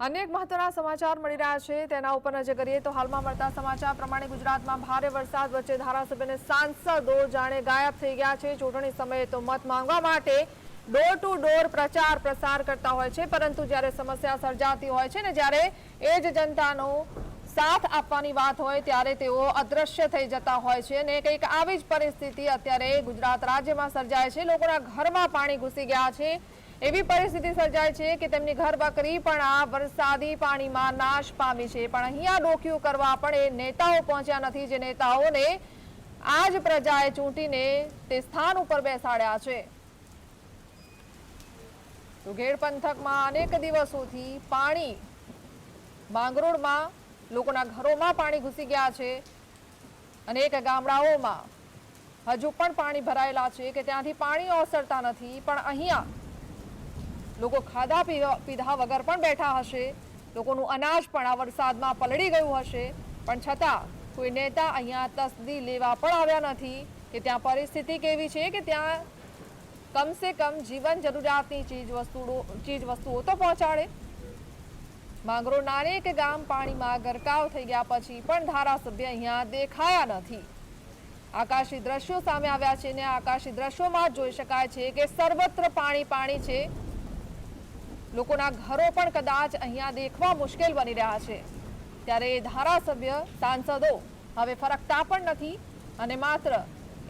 અનેક મહત્વના સમાચાર મળી રહ્યા છે. તેના ઉપર નજર કરીએ તો હાલમાં મળતા સમાચાર પ્રમાણે ગુજરાતમાં ભારે વરસાદ વચ્ચે ધારાસભ્ય અને સાંસદો જાણે ગાયબ થઈ ગયા છે. ચૂંટણી સમયે તો મત માંગવા માટે ડોર ટુ ડોર પ્રચાર પ્રસાર કરતા હોય છે. પરંતુ જ્યારે સમસ્યા સર્જાતી હોય છે ને જ્યારે એ જ જનતાનો સાથ આપવાની વાત હોય ત્યારે તેઓ અદ્રશ્ય થઈ જતા હોય છે અને કંઈક આવી જ પરિસ્થિતિ અત્યારે ગુજરાત રાજ્યમાં સર્જાય છે. લોકોના ઘરમાં પાણી ઘૂસી ગયા છે. એવી પરિસ્થિતિ સર્જાય છે કે તેમની ઘર બકરી પણ આ વરસાદી પાણીમાં નાશ પામી છે. પણ અહીંયા ડોક્યું કરવા પણ એ નેતાઓ પહોંચ્યા નથી. જે નેતાઓને આ જ પ્રજાએ ચૂંટીને તે સ્થાન ઉપર બેસાડ્યા છે. તો ઘેડ પંથકમાં અનેક દિવસોથી પાણી માંગરોળમાં લોકોના ઘરોમાં પાણી ઘૂસી ગયા છે. અનેક ગામડાઓમાં હજુ પણ પાણી ભરાયેલા છે કે ત્યાંથી પાણી ઓસરતા નથી. પણ અહીંયા લોકો ખાધા પીધા વગર પણ બેઠા હશે. લોકોનું અનાજ પણ આ વરસાદમાં પલળી ગયું હશે. પણ છતાં કોઈ નેતા અહીંયા તસદી લેવા પણ આવ્યા નથી કે ત્યાં પરિસ્થિતિ કેવી છે કે ત્યાં કમસે કમ જીવન જરૂરિયાતની ચીજ વસ્તુઓ ચીજ વસ્તુઓ તો પહોંચાડે. માંગરોળના અનેક ગામ પાણીમાં ગરકાવ થઈ ગયા પછી પણ ધારાસભ્ય અહીંયા દેખાયા નથી. આકાશી દ્રશ્યો સામે આવ્યા છે ને આકાશી દ્રશ્યોમાં જોઈ શકાય છે કે સર્વત્ર પાણી પાણી છે. લોકોના ઘરો પણ કદાચ અહીંયા દેખવા મુશ્કેલ બની રહ્યા છે. ત્યારે ધારાસભ્ય, સાંસદો હવે ફરકતા પણ નથી અને માત્ર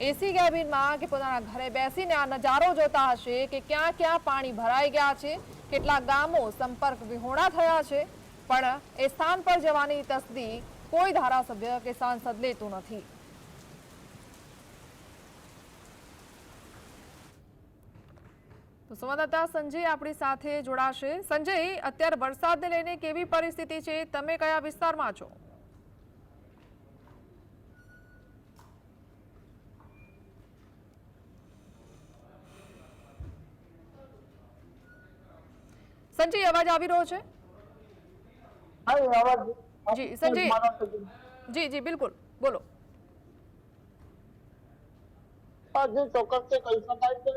એસી કેબિનમાં કે પોતાના ઘરે બેસીને આ નજારો જોતા હશે કે ક્યાં ક્યાં પાણી ભરાઈ ગયા છે, કેટલા ગામો સંપર્ક વિહોણા થયા છે, પણ એ સ્થાન પર જવાની તસદી કોઈ ધારાસભ્ય કે સાંસદ લેતું નથી. તો સંવાદદાતા સંજય આપણી સાથે જોડાશે. સંજય અત્યારે વરસાદને લઈને કેવી પરિસ્થિતિ છે? તમે કયા વિસ્તારમાં છો? સંજય અવાજ આવી રહ્યો છે? જી, સંજય. જી. જી બિલકુલ. બોલો. ચોક્કસ કહી શકાય છે?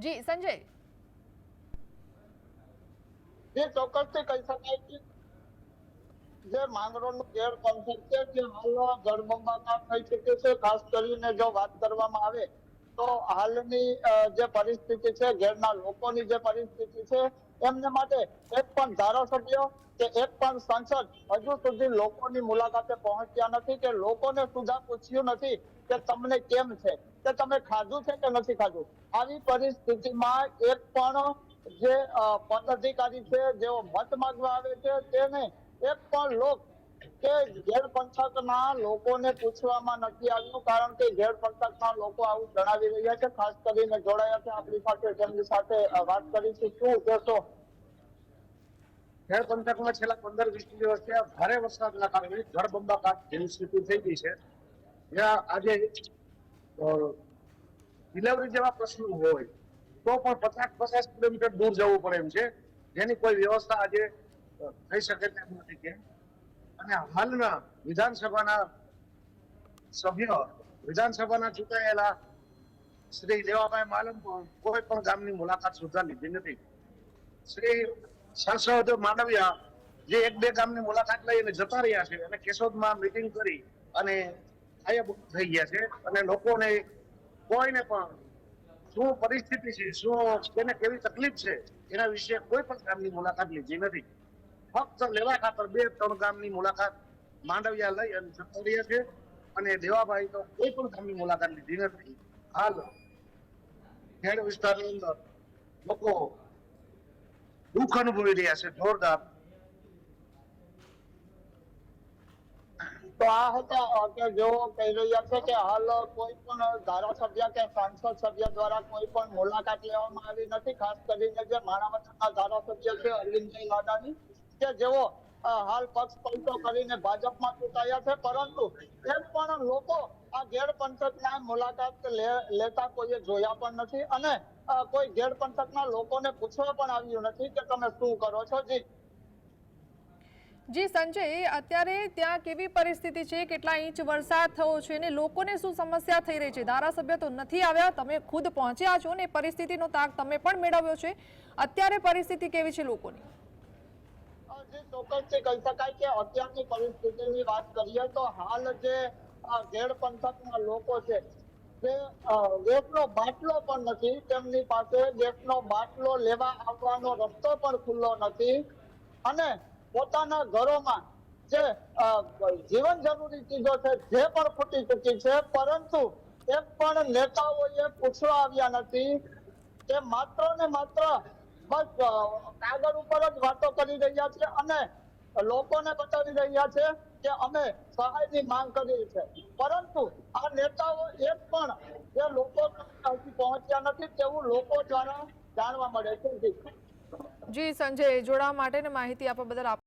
જી, સંજય. જે ચોક્કસથી કહી શકાય કે જે માંગરોળનું ગેર કોન્સેપ્ટ છે જે હાલ જળબંબાકાર થઈ શકે છે, ખાસ કરીને જો વાત કરવામાં આવે તો હાલની જે પરિસ્થિતિ છે, ઘેરના લોકોની જે પરિસ્થિતિ છે, એમને માટે એક પણ ધારાસભ્ય કે એક પણ સાંસદ હજુ સુધી લોકોની મુલાકાતે પહોંચ્યા નથી કે લોકોને સુધા પૂછ્યું નથી કે તમને કેમ છે, કે તમે ખાધું છે કે નથી ખાધું. આવી પરિસ્થિતિમાં એક પણ જે પદાધિકારી છે, જેઓ મત માંગવા આવે છે, તેને એક પણ લોક કે ઘેર પંથકના લોકોને પૂછવામાં નથી આવ્યું કારણ કે ઘેર પંથકના લોકો આવું જણાવી રહ્યા છે. ખાસ કરીને જોડાયા છે આપણી સાથે, તેમની સાથે વાત કરીશું. શું કહેશો? ખેડ પંથકમાં છેલ્લા પંદર વીસ દિવસથી ભારે વરસાદના કારણે જળબંબાકાર જેવી સ્થિતિ થઈ ગઈ છે. જ્યાં આજે ડિલિવરી જેવા પ્રશ્નો હોય, તો પણ પચાસ પચાસ કિલોમીટર દૂર જવું પડે એમ છે. જેની કોઈ વ્યવસ્થા આજે થઈ શકે તેમ નથી કે. અને હાલના વિધાનસભાના સભ્ય, વિધાનસભાના ચૂંટાયેલા શ્રી દેવાભાઈ માલમ કોઈ પણ ગામની મુલાકાત સુધા લીધી નથી. શ્રી સાંસદ માનવિયા જે એક બે ગામની મુલાકાત લઈને જતા રહ્યા છે અને કેશોદમાં મીટિંગ કરી અને ગાયબ થઈ ગયા છે અને લોકોને કોઈને પણ શું પરિસ્થિતિ છે, શું, તેને કેવી તકલીફ છે, એના વિશે કોઈ પણ ગામની મુલાકાત લીધી નથી. ફક્ત લેવા ખાતર બે ત્રણ ગામની મુલાકાત માંડવિયા લઈ અને જતા છે. અને દેવાભાઈ તો કોઈ પણ ગામની મુલાકાત લીધી નથી. હાલ ખેડ વિસ્તારની અંદર લોકો દુઃખ અનુભવી રહ્યા છે, જોરદાર. તો આ હતા કે જેઓ કહી રહ્યા છે કે હાલ કોઈ પણ ધારાસભ્ય કે સાંસદ સભ્ય દ્વારા કોઈ પણ મુલાકાત લેવામાં આવી નથી. ખાસ કરીને જે માણાવદરના ધારાસભ્ય છે અરવિંદભાઈ લાડાની. કે જેઓ હાલ પક્ષ પલટો કરીને ભાજપમાં ચૂંટાયા છે, પરંતુ એમ પણ લોકો આ ગેર પંથકના મુલાકાત લેતા કોઈએ જોયા પણ નથી અને કોઈ ગેર પંથકના લોકોને પૂછવા પણ આવ્યું નથી કે તમે શું કરો છો, જી. જી, સંજય, અત્યારે ત્યાં કેવી પરિસ્થિતિ છે? કેટલા ઇંચ વરસાદ થયો છે અને લોકોને શું સમસ્યા થઈ રહી છે? ધારાસભ્ય તો નથી આવ્યા, તમે ખુદ પહોંચ્યા છો ને, પરિસ્થિતિનો તાગ તમે પણ મેળવ્યો છે. અત્યારે પરિસ્થિતિ કેવી છે લોકોની? જે ચોક્કસથી કહી શકાય કે અત્યારની પરિસ્થિતિની વાત કરીએ તો હાલ જે ઘેડ પંથકના લોકો છે ગેસનો બાટલો પણ નથી, તેમની પાસે ગેસનો બાટલો લેવા આવવાનો રસ્તો પણ ખુલ્લો નથી અને પોતાના ઘરોમાં જે જીવન જરૂરી ચીજો છે, જે પણ ફૂટી ચૂકી છે, પરંતુ એક પણ નેતાઓએ પૂછવા આવ્યા નથી તે માત્ર ને માત્ર બસ કાગળ ઉપર જ વાતો કરી રહ્યા છે અને લોકોને બતાવી રહ્યા છે કે અમે સહાયની માંગ કરી છે પરંતુ આ નેતાઓ એક પણ જે લોકો પહોંચ્યા નથી તેવું લોકો દ્વારા જાણવા મળે છે જી. સંજય, જોડાવા માટેની માહિતી આપવા બદલ